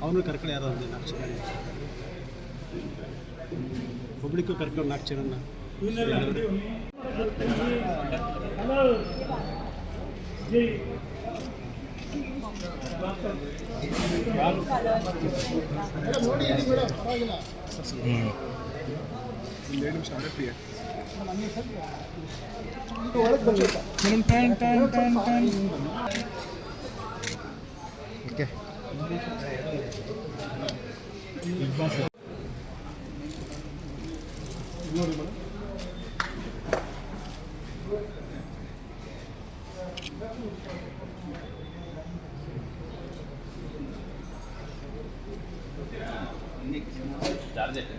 ಅವನು ಕರ್ಕೊಂಡು ಯಾರು ಅಂದ್ರೆ ಅಂತ ಹೇಳಿದ್ರು ಅವನು ಪಬ್ಲಿಕ್ಕು ಕರ್ಕೊಂಡು ನಾಲ್ಕು ಜನ Dert etme.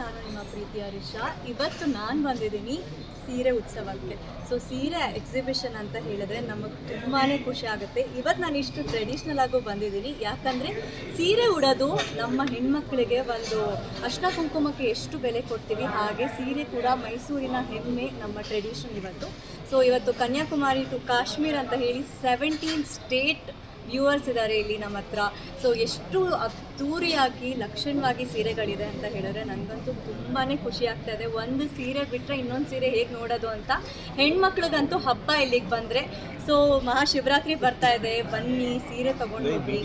ನಾನು ನಿಮ್ಮ ಪ್ರೀತಿಯ ರಿಷಾ ಇವತ್ತು ನಾನು ಬಂದಿದ್ದೀನಿ ಸೀರೆ ಉತ್ಸವಕ್ಕೆ. ಸೊ ಸೀರೆ ಎಕ್ಸಿಬಿಷನ್ ಅಂತ ಹೇಳಿದ್ರೆ ನಮಗೆ ತುಂಬಾ ಖುಷಿ ಆಗುತ್ತೆ. ಇವತ್ತು ನಾನು ಇಷ್ಟು ಟ್ರೆಡಿಷ್ನಲ್ ಆಗೂ ಬಂದಿದ್ದೀನಿ. ಯಾಕಂದರೆ ಸೀರೆ ಉಡೋದು ನಮ್ಮ ಹೆಣ್ಮಕ್ಳಿಗೆ ಒಂದು ಅಷ್ಟ ಕುಂಕುಮಕ್ಕೆ ಎಷ್ಟು ಬೆಲೆ ಕೊಡ್ತೀವಿ, ಹಾಗೆ ಸೀರೆ ಕೂಡ ಮೈಸೂರಿನ ಹೆಮ್ಮೆ ನಮ್ಮ ಟ್ರೆಡಿಷನ್ ಇವತ್ತು. ಸೊ ಇವತ್ತು ಕನ್ಯಾಕುಮಾರಿ ಟು ಕಾಶ್ಮೀರ್ ಅಂತ ಹೇಳಿ ಸೆವೆಂಟೀನ್ ಸ್ಟೇಟ್ ವ್ಯೂವರ್ಸ್ ಇದ್ದಾರೆ ಇಲ್ಲಿ ನಮ್ಮ ಹತ್ರ. ಸೊ ಎಷ್ಟು ಅದ್ದೂರಿಯಾಗಿ, ಲಕ್ಷಣವಾಗಿ ಸೀರೆಗಳಿದೆ ಅಂತ ಹೇಳಿದ್ರೆ ನನಗಂತೂ ತುಂಬಾ ಖುಷಿ ಆಗ್ತಾ ಇದೆ. ಒಂದು ಸೀರೆ ಬಿಟ್ಟರೆ ಇನ್ನೊಂದು ಸೀರೆ ಹೇಗೆ ನೋಡೋದು ಅಂತ ಹೆಣ್ಮಕ್ಳಿಗಂತೂ ಹಬ್ಬ ಇಲ್ಲಿಗೆ ಬಂದರೆ ಸೊ ಮಹಾಶಿವರಾತ್ರಿ ಬರ್ತಾ ಇದೆ. ಬನ್ನಿ ಸೀರೆ ತಗೊಂಡು ಹೋಗಿ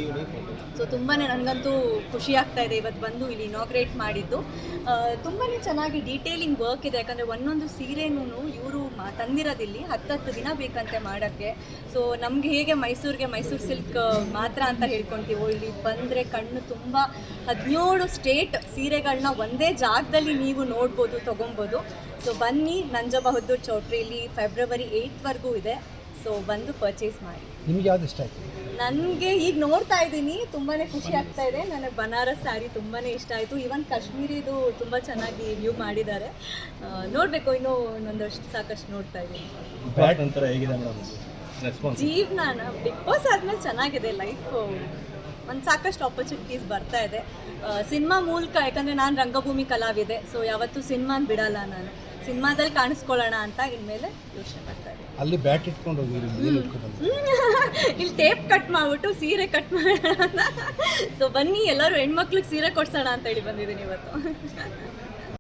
ಸೊ ತುಂಬಾ ನನಗಂತೂ ಖುಷಿ ಆಗ್ತಾ ಇದೆ. ಇವತ್ತು ಬಂದು ಇಲ್ಲಿ ಇನಾಗ್ರೇಟ್ ಮಾಡಿದ್ದು. ತುಂಬಾ ಚೆನ್ನಾಗಿ ಡೀಟೇಲಿಂಗ್ ವರ್ಕ್ ಇದೆ. ಯಾಕಂದರೆ ಒಂದೊಂದು ಸೀರೆನೂ ಇವರು ಮಾ ತಂದಿರೋದಿಲ್ಲಿ ಹತ್ತತ್ತು ದಿನ ಬೇಕಂತೆ ಮಾಡೋಕ್ಕೆ. ಸೊ ನಮಗೆ ಹೇಗೆ ಮೈಸೂರಿಗೆ ಮೈಸೂರು ಸಿಲ್ಕ್ ಮಾತ್ರ ಅಂತ ಹೇಳ್ಕೊತೀವೋ ಇಲ್ಲಿ ಬಂದರೆ ಕಣ್ಣು ತುಂಬ ಹದಿನೇಳು ಸ್ಟೇಟ್ ಸೀರೆಗಳನ್ನ ಒಂದೇ ಜಾಗದಲ್ಲಿ ನೀವು ನೋಡ್ಬೋದು ತೊಗೊಬೋದು. ಸೊ ಬನ್ನಿ ನಂಜಬಹದ್ದೂರ್ ಚೌಟ್ರಿಲಿ ಫೆಬ್ರವರಿ ಏಯ್ಟ್ವರೆಗೂ ಇದೆ. ಸೊ ಬಂದು ಪರ್ಚೇಸ್ ಮಾಡಿ. ನಿಮ್ಗೆ ಯಾವ್ದು ಇಷ್ಟ ಆಯ್ತು? ನನಗೆ ಈಗ ನೋಡ್ತಾ ಇದ್ದೀನಿ ತುಂಬಾ ಖುಷಿ ಆಗ್ತಾ ಇದೆ. ನನಗೆ ಬನಾರಸ್ ಸ್ಯಾರಿ ತುಂಬಾ ಇಷ್ಟ ಆಯಿತು. ಈವನ್ ಕಾಶ್ಮೀರಿದು ತುಂಬ ಚೆನ್ನಾಗಿ ವ್ಯೂ ಮಾಡಿದ್ದಾರೆ. ನೋಡಬೇಕು ಇನ್ನೂ ಒಂದಷ್ಟು ಸಾಕಷ್ಟು ನೋಡ್ತಾ ಇದ್ದೀನಿ. ನಂತರ ಹೇಗಿದೆ ಜೀವನ ಬಿಗ್ ಬಾಸ್ ಆದಮೇಲೆ ಚೆನ್ನಾಗಿದೆ ಲೈಫ್ ಒಂದು ಸಾಕಷ್ಟು ಆಪರ್ಚುನಿಟೀಸ್ ಬರ್ತಾ ಇದೆ. ಸಿನಿಮಾ ಮೂಲಕ ಯಾಕಂದರೆ ನಾನು ರಂಗಭೂಮಿ ಕಲಾವಿದೆ ಸೊ ಯಾವತ್ತೂ ಸಿನಿಮಾನ ಬಿಡಲ್ಲ ನಾನು. ಸಿನಿಮಾದಲ್ಲಿ ಕಾಣಿಸ್ಕೊಳ್ಳೋಣ ಅಂತ ಇನ್ಮೇಲೆ ಯೋಚನೆ ಮಾಡ್ತಾ ಇದ್ದೀನಿ. ಅಲ್ಲಿ ಬ್ಯಾಟ್ ಇಟ್ಕೊಂಡು ಹೋಗಿರಿ ಇಲ್ಲಿ ಟೇಪ್ ಕಟ್ ಮಾಡ್ಬಿಟ್ಟು ಸೀರೆ ಕಟ್ ಮಾಡೋಣ ಸೊ ಬನ್ನಿ ಎಲ್ಲರೂ ಹೆಣ್ಮಕ್ಳಿಗೆ ಸೀರೆ ಕೊಡ್ಸೋಣ ಅಂತ ಹೇಳಿ ಬಂದಿದ್ದೀನಿ ಇವತ್ತು.